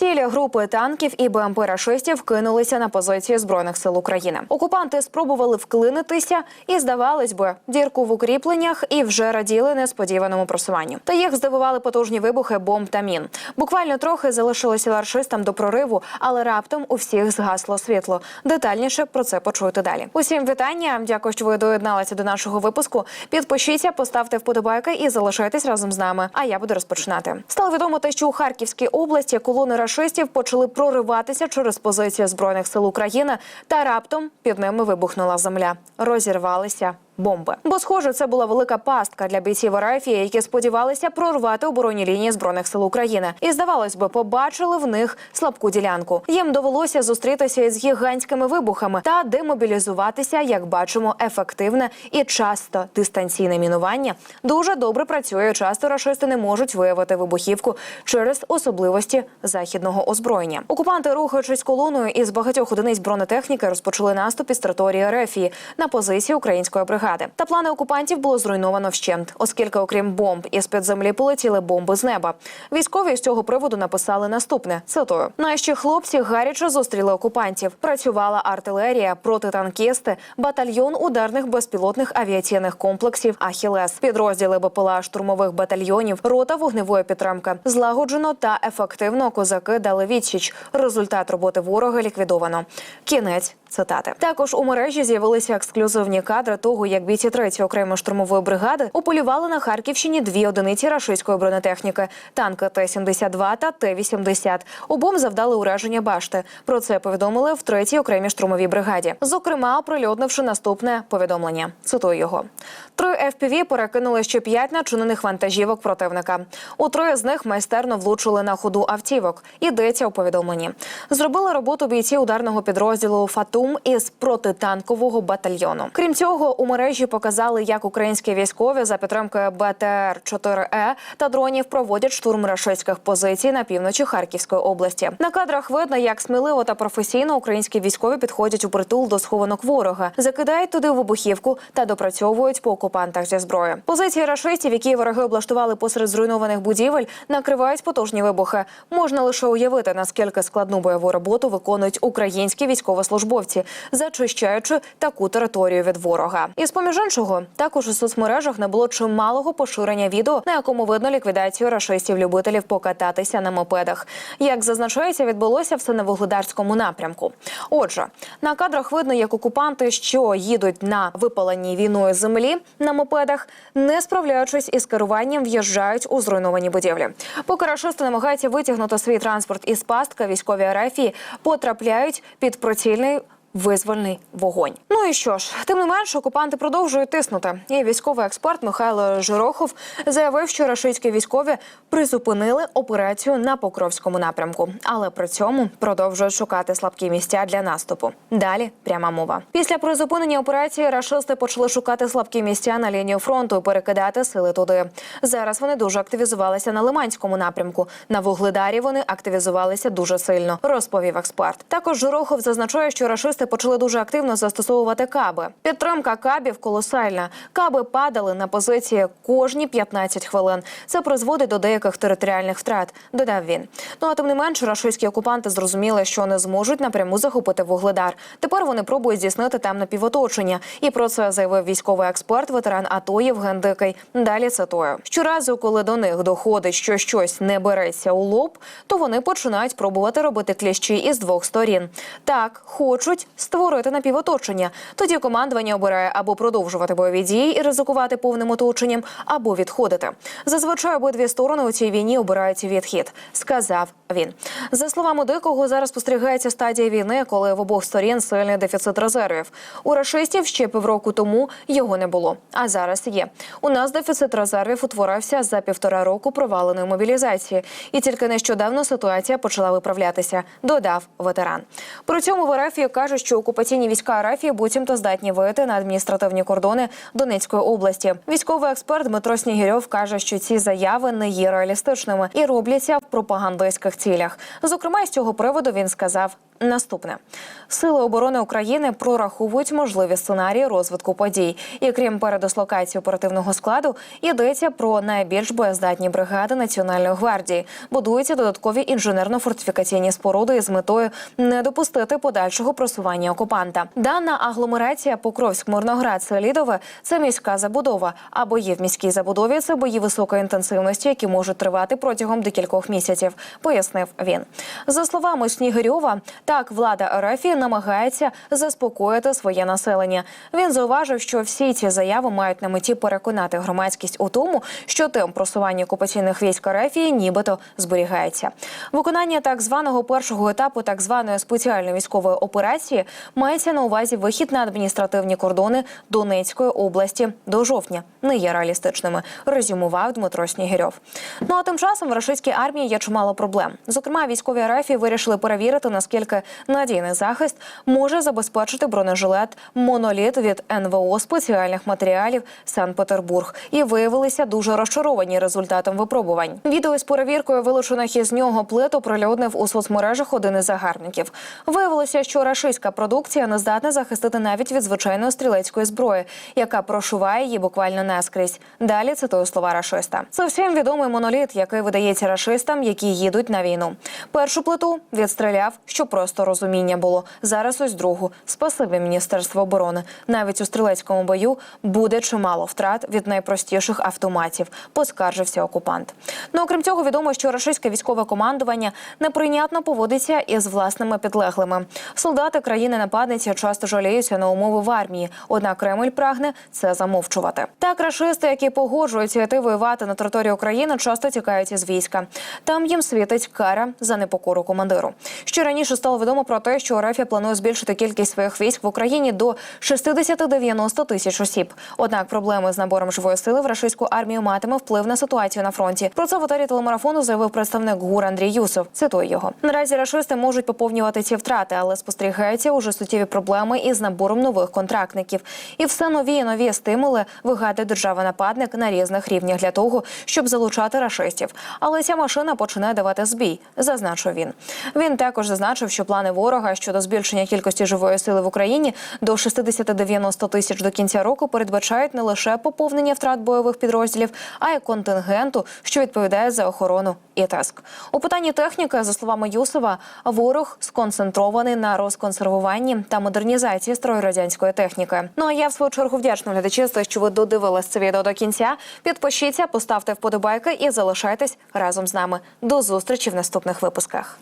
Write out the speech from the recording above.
Цілі групи танків і БМП рашистів кинулися на позиції збройних сил України. Окупанти спробували вклинитися і, здавалось би, дірку в укріпленнях і вже раділи несподіваному просуванню. Та їх здивували потужні вибухи бомб та мін. Буквально трохи залишилося рашистам до прориву, але раптом у всіх згасло світло. Детальніше про це почуєте далі. Усім вітання. Дякую, що ви доєдналися до нашого випуску. Підпишіться, поставте вподобайки і залишайтесь разом з нами. А я буду розпочинати. Стало відомо те, що у Харківській області колони рашистів почали прориватися через позиції збройних сил України, та раптом під ними вибухнула земля. Розірвалися. Бомби, бо схоже, це була велика пастка для бійців РФ, які сподівалися прорвати оборонні лінії збройних сил України, і здавалось би, побачили в них слабку ділянку. Їм довелося зустрітися із гігантськими вибухами та демобілізуватися, як бачимо, ефективне і часто дистанційне мінування дуже добре працює. Часто рашисти не можуть виявити вибухівку через особливості західного озброєння. Окупанти, рухаючись колоною із багатьох одиниць бронетехніки, розпочали наступ із території РФ на позиції української бригади. Та плани окупантів було зруйновано вщент, оскільки, окрім бомб із під землі полетіли бомби з неба. Військові з цього приводу написали наступне: цитую наші хлопці гаряче зустріли окупантів. Працювала артилерія, протитанкісти, батальйон ударних безпілотних авіаційних комплексів Ахілес, підрозділи БПЛА штурмових батальйонів, рота вогневої підтримки. Злагоджено та ефективно козаки дали відсіч. Результат роботи ворога ліквідовано. Кінець цитати. Також у мережі з'явилися ексклюзивні кадри того, як бійці 3-ї окремої штурмової бригади ополювали на Харківщині дві одиниці рашистської бронетехніки танки Т-72 та Т-80. Обом завдали ураження башти. Про це повідомили в 3-й окремій штурмовій бригаді. Зокрема, оприлюднивши наступне повідомлення. Цитую його: три FPV перекинули ще п'ять начинених вантажівок противника. У троє з них майстерно влучили на ходу автівок. Йдеться у повідомленні. Зробили роботу бійці ударного підрозділу Фатум із протитанкового батальйону. Крім цього, у мережі показали, як українські військові за підтримкою БТР 4 е та дронів проводять штурм рашистських позицій на півночі Харківської області. На кадрах видно, як сміливо та професійно українські військові підходять у притул до схованок ворога, закидають туди вибухівку та допрацьовують по окупантах зі зброї. Позиції рашистів, які вороги облаштували посеред зруйнованих будівель, накривають потужні вибухи. Можна лише уявити, наскільки складну бойову роботу виконують українські військовослужбовці, зачищаючи таку територію від ворога. І з поміж іншого, також у соцмережах не було чималого поширення відео, на якому видно ліквідацію рашистів-любителів покататися на мопедах. Як зазначається, відбулося все на вугледарському напрямку. Отже, на кадрах видно, як окупанти, що їдуть на випаленій війною землі на мопедах, не справляючись із керуванням, в'їжджають у зруйновані будівлі. Поки рашисти намагаються витягнути свій транспорт із пастка, військові арафії потрапляють під прицільний Визвольний вогонь. Ну і що ж, тим не менше, окупанти продовжують тиснути. І військовий експерт Михайло Жирохов заявив, що рашистські військові призупинили операцію на Покровському напрямку, але при цьому продовжують шукати слабкі місця для наступу. Далі пряма мова. Після призупинення операції рашисти почали шукати слабкі місця на лінію фронту і перекидати сили туди. Зараз вони дуже активізувалися на Лиманському напрямку. На Вугледарі вони активізувалися дуже сильно, розповів експерт. Також Жирохов зазначає, що рашисти почали дуже активно застосовувати каби. Підтримка кабів колосальна. Каби падали на позиції кожні 15 хвилин. Це призводить до деяких територіальних втрат. Додав він. Ну а тим не менше, рашистські окупанти зрозуміли, що не зможуть напряму захопити вугледар. Тепер вони пробують здійснити там напівоточення. І про це заявив військовий експерт, ветеран АТО Євген Дикий. Далі цитую: щоразу, коли до них доходить, що щось не береться у лоб, то вони починають пробувати робити кліщі із двох сторін. Так хочуть створити напівоточення. Тоді командування обирає або продовжувати бойові дії і ризикувати повним оточенням, або відходити. Зазвичай обидві сторони у цій війні обирають відхід, сказав він. За словами дикого, зараз спостерігається стадія війни, коли в обох сторін сильний дефіцит резервів. У рашистів ще півроку тому його не було, а зараз є. У нас дефіцит резервів утворився за півтора року проваленої мобілізації, і тільки нещодавно ситуація почала виправлятися. Додав ветеран. При цьому в РФ кажуть, що окупаційні війська Арафії буцімто здатні вийти на адміністративні кордони Донецької області. Військовий експерт Дмитро Снігірьов каже, що ці заяви не є реалістичними і робляться в пропагандистських цілях. Зокрема, з цього приводу він сказав наступне: Сили оборони України прораховують можливі сценарії розвитку подій. І крім передислокації оперативного складу, йдеться про найбільш боєздатні бригади Національної гвардії. Будуються додаткові інженерно-фортифікаційні споруди із метою не допустити подальшого просування окупанта. Дана агломерація Покровськ-Мирноград Селідове це міська забудова. А бої в міській забудові це бої високої інтенсивності, які можуть тривати протягом декількох місяців, пояснив він. За словами Снігирьова, так влада РФ намагається заспокоїти своє населення. Він зауважив, що всі ці заяви мають на меті переконати громадськість у тому, що темп просування окупаційних військ РФ нібито зберігається. Виконання так званого першого етапу так званої спеціальної військової операції мається на увазі вихід на адміністративні кордони Донецької області до жовтня. Не є реалістичними, резюмував Дмитро Снігирьов. Ну а тим часом в російській армії є чимало проблем. Зокрема, військові РФ вирішили перевірити, наскільки надійний захист може забезпечити бронежилет моноліт від НВО спеціальних матеріалів Санкт-Петербург і виявилися дуже розчаровані результатом випробувань. Відео з перевіркою вилучених із нього плит оприлюднив у соцмережах один із загарбників. Виявилося, що рашистська продукція не здатна захистити навіть від звичайної стрілецької зброї, яка прошуває її буквально наскрізь. Далі цитую слова рашиста. Це всім відомий моноліт, який видається рашистам, які їдуть на війну. Першу плиту відстріляв, що просто розуміння було. Зараз ось другу. Спасибі Міністерство оборони. Навіть у стрілецькому бою буде чимало втрат від найпростіших автоматів. Поскаржився окупант. Ну окрім цього, відомо, що рашистське військове командування неприйнятно поводиться із власними підлеглими. Солдати країни нападниці часто жаліються на умови в армії. Однак Кремль прагне це замовчувати. Так, рашисти, які погоджуються йти воювати на території України, часто тікають із війська. Там їм світить кара за непокору командиру. Ще раніше стало відомо про те, що РФ планує збільшити кількість своїх військ в Україні до 60-90 тисяч осіб. Однак проблеми з набором живої сили в рашистську армію матиме вплив на ситуацію на фронті. Про це в етері телемарафону заявив представник ГУР Андрій Юсов. Цитую його: наразі рашисти можуть поповнювати ці втрати, але спостерігаються уже суттєві проблеми із набором нових контрактників. І все нові і нові стимули вигадує держава-нападник на різних рівнях для того, щоб залучати рашистів. Але ця машина починає давати збій, зазначив він. Він також зазначив, що плани ворога щодо збільшення кількості живої сили в Україні до 60-90 тисяч до кінця року передбачають не лише поповнення втрат бойових підрозділів, а й контингенту, що відповідає за охорону і тиск. У питанні техніки, за словами Юсова, ворог сконцентрований на розконсервуванні та модернізації строю радянської техніки. Ну а я в свою чергу вдячна глядачі за те, що ви додивились це відео до кінця. Підпишіться, поставте вподобайки і залишайтесь разом з нами. До зустрічі в наступних випусках.